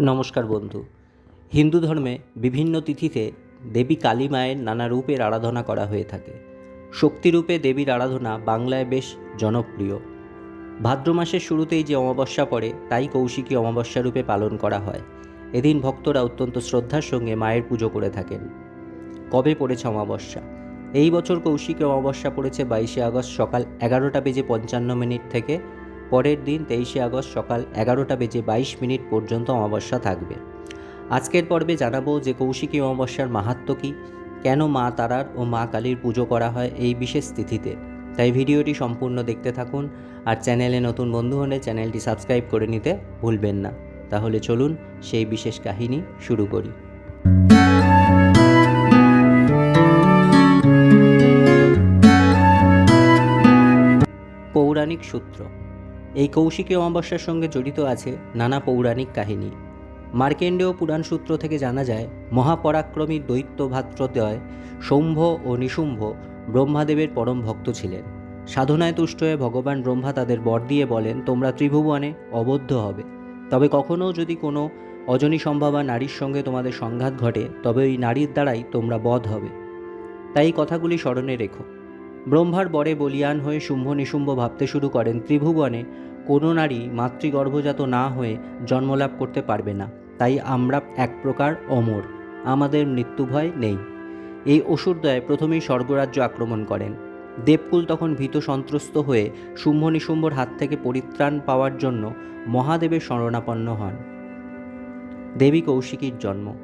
নমস্কার বন্ধু। হিন্দু ধর্মে বিভিন্ন তিথিতে দেবী কালী মায়ের নানা রূপের আরাধনা করা হয়ে থাকে। শক্তিরূপে দেবীর আরাধনা বাংলায় বেশ জনপ্রিয়। ভাদ্র মাসের শুরুতেই যে অমাবস্যা পড়ে, তাই কৌশিকী অমাবস্যা রূপে পালন করা হয়। এদিন ভক্তরা অত্যন্ত শ্রদ্ধার সঙ্গে মায়ের পুজো করে থাকেন। কবে পড়েছে অমাবস্যা? এই বছর কৌশিকী অমাবস্যা পড়েছে বাইশে আগস্ট সকাল এগারোটা বেজে পঞ্চান্ন মিনিট থেকে পরের দিন তেইশে আগস্ট সকাল এগারোটা বেজে বাইশ মিনিট পর্যন্ত অমাবস্যা থাকবে। আজকের পর্বে জানাব যে কৌশিকী অমাবস্যার মাহাত্ম কী, কেন মা তারার ও মা কালীর পুজো করা হয় এই বিশেষ তিথিতে। তাই ভিডিওটি সম্পূর্ণ দেখতে থাকুন আর চ্যানেলে নতুন বন্ধু হলে চ্যানেলটি সাবস্ক্রাইব করে নিতে ভুলবেন না। তাহলে চলুন সেই বিশেষ কাহিনী শুরু করি। পৌরাণিক সূত্র এই কৌশিকী অমাবস্যার সঙ্গে জড়িত আছে নানা পৌরাণিক কাহিনী। মার্কেন্ডেয় পুরাণ সূত্র থেকে জানা যায়, মহাপরাক্রমী দৈত্য ভাত্রদয় শম্ভ ও নিশুম্ভ ব্রহ্মাদেবের পরম ভক্ত ছিলেন। সাধনায় তুষ্ট হয়ে ভগবান ব্রহ্মা তাদের বর দিয়ে বলেন, তোমরা ত্রিভুবনে অবদ্ধ হবে। তবে কখনও যদি কোনো অজনী সম্ভাবা নারীর সঙ্গে তোমাদের সংঘাত ঘটে, তবে ওই নারীর দ্বারাই তোমরা বধ হবে। তাই কথাগুলি স্মরণে রেখো। ব্রহ্মার বরে বলিয়ান হয়ে শুম্ভ নিশুম্ভ ভাবতে শুরু করেন, ত্রিভুবনে কোনো নারী মাতৃগর্ভজাত না হয়ে জন্মলাভ করতে পারবে না। তাই আমরা এক প্রকার অমর, আমাদের মৃত্যু ভয় নেই। এই অসুরদয় প্রথমেই স্বর্গরাজ্য আক্রমণ করেন। দেবকুল তখন ভীত সন্ত্রস্ত হয়ে শুম্ভ নিশুম্ভর হাত থেকে পরিত্রাণ পাওয়ার জন্য মহাদেবের শরণাপন্ন হন। দেবী কৌশিকীর জন্ম।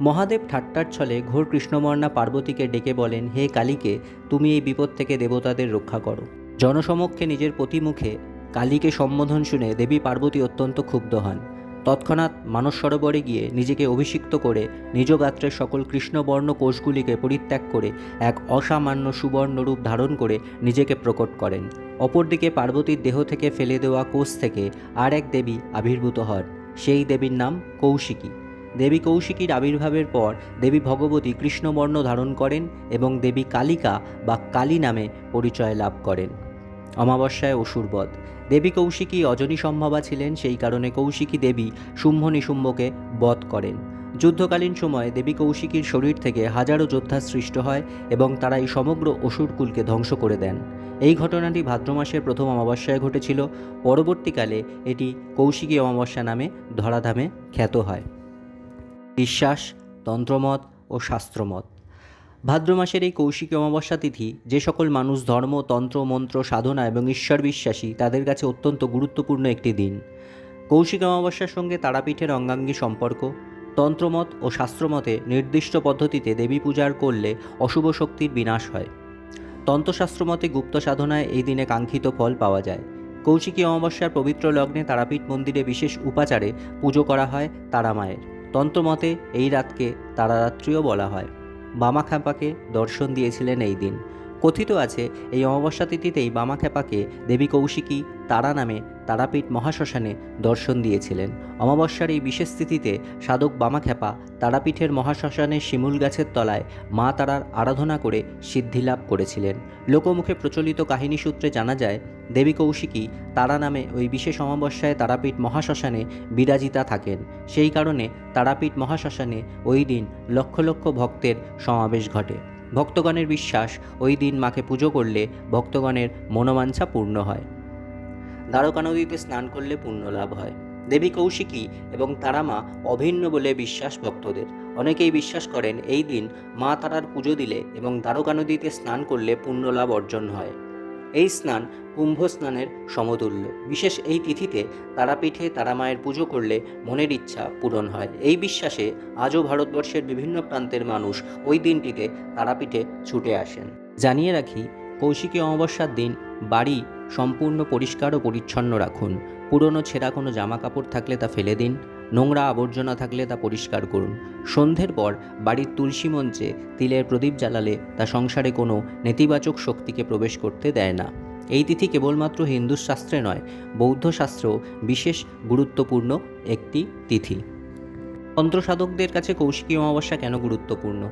মহাদেব ঠাট্টার ছলে ঘোর কৃষ্ণমর্ণা পার্বতীকে ডেকে বলেন, হে কালীকে, তুমি এই বিপদ থেকে দেবতাদের রক্ষা করো। জনসমক্ষে নিজের প্রতিমুখে কালীকে সম্বোধন শুনে দেবী পার্বতী অত্যন্ত ক্ষুব্ধ হন। তৎক্ষণাৎ মানস সরোবরে গিয়ে নিজেকে অভিষিক্ত করে নিজ গাত্রের সকল কৃষ্ণবর্ণ কোষগুলিকে পরিত্যাগ করে এক অসামান্য সুবর্ণ রূপ ধারণ করে নিজেকে প্রকট করেন। অপরদিকে পার্বতীর দেহ থেকে ফেলে দেওয়া কোষ থেকে আর এক দেবী আবির্ভূত হন। সেই দেবীর নাম কৌশিকী। দেবী কৌশিকীর আবির্ভাবের পর দেবী ভগবতী কৃষ্ণবর্ণ ধারণ করেন এবং দেবী কালিকা বা কালী নামে পরিচয় লাভ করেন। অমাবস্যায় অসুরবধ দেবী কৌশিকী অজনী সম্ভবা ছিলেন, সেই কারণে কৌশিকী দেবী শুম্ভ নিশুম্ভকে বধ করেন। যুদ্ধকালীন সময়ে দেবী কৌশিকীর শরীর থেকে হাজারো যোদ্ধা সৃষ্ট হয় এবং তারা এই সমগ্র অসুরকুলকে ধ্বংস করে দেন। এই ঘটনাটি ভাদ্র মাসের প্রথম অমাবস্যায় ঘটেছিল। পরবর্তীকালে এটি কৌশিকী অমাবস্যা নামে ধরাধামে খ্যাত হয়। বিশ্বাস, তন্ত্রমত ও শাস্ত্রমত। ভাদ্র মাসের এই কৌশিকী অমাবস্যা তিথি যে সকল মানুষ ধর্ম, তন্ত্র, মন্ত্র, সাধনা এবং ঈশ্বর বিশ্বাসী তাদের কাছে অত্যন্ত গুরুত্বপূর্ণ একটি দিন। কৌশিক অমাবস্যার সঙ্গে তারাপীঠের অঙ্গাঙ্গী সম্পর্ক, তন্ত্রমত ও শাস্ত্রমতে নির্দিষ্ট পদ্ধতিতে দেবী পূজার করলে অশুভ শক্তির বিনাশ হয়। তন্ত্রশাস্ত্রমতে গুপ্ত সাধনায় এই দিনে কাঙ্ক্ষিত ফল পাওয়া যায়। কৌশিকী অমাবস্যার পবিত্র লগ্নে তারাপীঠ মন্দিরে বিশেষ উপাচারে পুজো করা হয় তারামায়ের তন্ত্রমতে এই রাতকে তারারাত্রিও বলা হয়। বামাখ্যাপাকে দর্শন দিয়েছিলেন এই দিন। কথিত আছে, এই অমাবস্যা তিথিতেই বামাখ্যাপাকে দেবী কৌশিকী তারা নামে তারাপীঠ মহাশ্মশানে দর্শন দিয়েছিলেন। অমাবস্যার এই বিশেষ তিথিতে সাধক বামাখ্যাপা তারাপীঠের মহাশ্মশানের শিমুল গাছের তলায় মা তারার আরাধনা করে সিদ্ধিলাভ করেছিলেন। লোকমুখে প্রচলিত কাহিনী সূত্রে জানা যায় দেবী কৌশিকী তারা নামে ওই বিশেষ অমাবস্যায় তারাপীঠ মহাশ্মশানে বিরাজিতা থাকেন। সেই কারণে তারাপীঠ মহাশ্মশানে ওই দিন লক্ষ লক্ষ ভক্তের সমাবেশ ঘটে। ভক্তগণের বিশ্বাস ওই দিন মাকে পুজো করলে ভক্তগণের মনোবাঞ্ছা পূর্ণ হয়। দ্বারকা নদীতে স্নান করলে পুণ্য লাভ হয়। দেবী কৌশিকী এবং তারামা অভিন্ন বলে বিশ্বাস ভক্তদের। অনেকেই বিশ্বাস করেন এই দিন মা তারার পুজো দিলে এবং দ্বারকা নদীতে স্নান করলে পুণ্য লাভ অর্জন হয়। এই স্নান কুম্ভ স্নানের সমতুল্য। বিশেষ এই তিথিতে তারাপীঠে তারামায়ের পুজো করলে মনের ইচ্ছা পূরণ হয়। এই বিশ্বাসে আজও ভারতবর্ষের বিভিন্ন প্রান্তের মানুষ ওই দিনটিতে তারাপীঠে ছুটে আসেন। জানিয়ে রাখি, কৌশিকী অমাবস্যার দিন বাড়ি সম্পূর্ণ পরিষ্কার ও পরিচ্ছন্ন রাখুন। পুরনো ছেঁড়া কোনো জামা কাপড় থাকলে তা ফেলে দিন। নোংরা আবর্জনা থাকলে তা পরিষ্কার করুন। সন্ধ্যের পর বাড়ির তুলসী মঞ্চে তিলের প্রদীপ জ্বালালে তা সংসারে কোনো নেতিবাচক শক্তিকে প্রবেশ করতে দেয় না। এই তিথি কেবলমাত্র হিন্দু শাস্ত্রে নয় বৌদ্ধ শাস্ত্রেও বিশেষ গুরুত্বপূর্ণ একটি তিথি। তন্ত্রসাধকদের কাছে কৌশিকী অমাবস্যা কেন গুরুত্বপূর্ণ?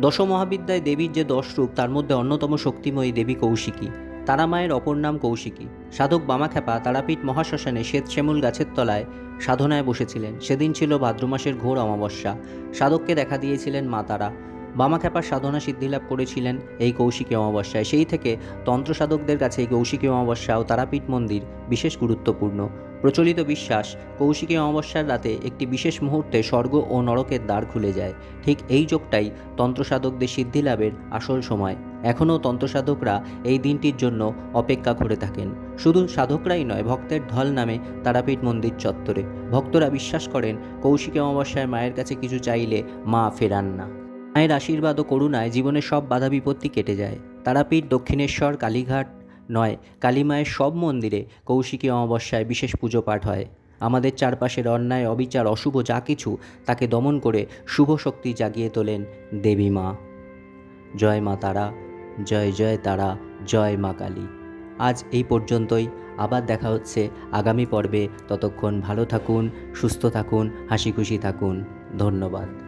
দশ মহাবিদ্যায় দেবীর যে দশ রূপ তার মধ্যে অন্যতম শক্তিময়ী দেবী কৌশিকী। তারা মায়ের অপর নাম কৌশিকী। সাধক বামাখ্যাপা তারাপীঠ মহাশ্মশানে শ্বেত শ্যামুল গাছের তলায় সাধনায় বসেছিলেন। সেদিন ছিল ভাদ্র মাসের ঘোর অমাবস্যা। সাধককে দেখা দিয়েছিলেন মা তারা। বামাখ্যাপার সাধনা সিদ্ধিলাভ করেছিলেন এই কৌশিকী অমাবস্যায়। সেই থেকে তন্ত্র সাধকদের কাছে এই কৌশিকী অমাবস্যা ও তারাপীঠ মন্দির বিশেষ গুরুত্বপূর্ণ। প্রচলিত বিশ্বাস কৌশিকী অমাবস্যার রাতে একটি বিশেষ মুহূর্তে স্বর্গ ও নরকের দ্বার খুলে যায়। ঠিক এই যোগটাই তন্ত্রসাধকদের সিদ্ধি লাভের আসল সময়। এখনও তন্ত্রসাধকরা এই দিনটির জন্য অপেক্ষা করে থাকেন। শুধু সাধকরাই নয়, ভক্তের ঢল নামে তারাপীঠ মন্দির চত্বরে। ভক্তরা বিশ্বাস করেন, কৌশিকী অমাবস্যায় মায়ের কাছে কিছু চাইলে মা ফেরান না। মায়ের আশীর্বাদ ও করুণায় জীবনের সব বাধা বিপত্তি কেটে যায়। তারাপীঠ, দক্ষিণেশ্বর, কালীঘাট নয় কালীমায়ের সব মন্দিরে কৌশিকী অমাবস্যায় বিশেষ পুজো পাঠ হয়। আমাদের চারপাশের অন্যায়, অবিচার, অশুভ যা কিছু তাকে দমন করে শুভ শক্তি জাগিয়ে তোলেন দেবী মা। জয় মা তারা, জয় জয় তারা, জয় মা কালী। আজ এই পর্যন্তই। আবার দেখা হচ্ছে আগামী পর্বে। ততক্ষণ ভালো থাকুন, সুস্থ থাকুন হাসি খুশি থাকুন। ধন্যবাদ।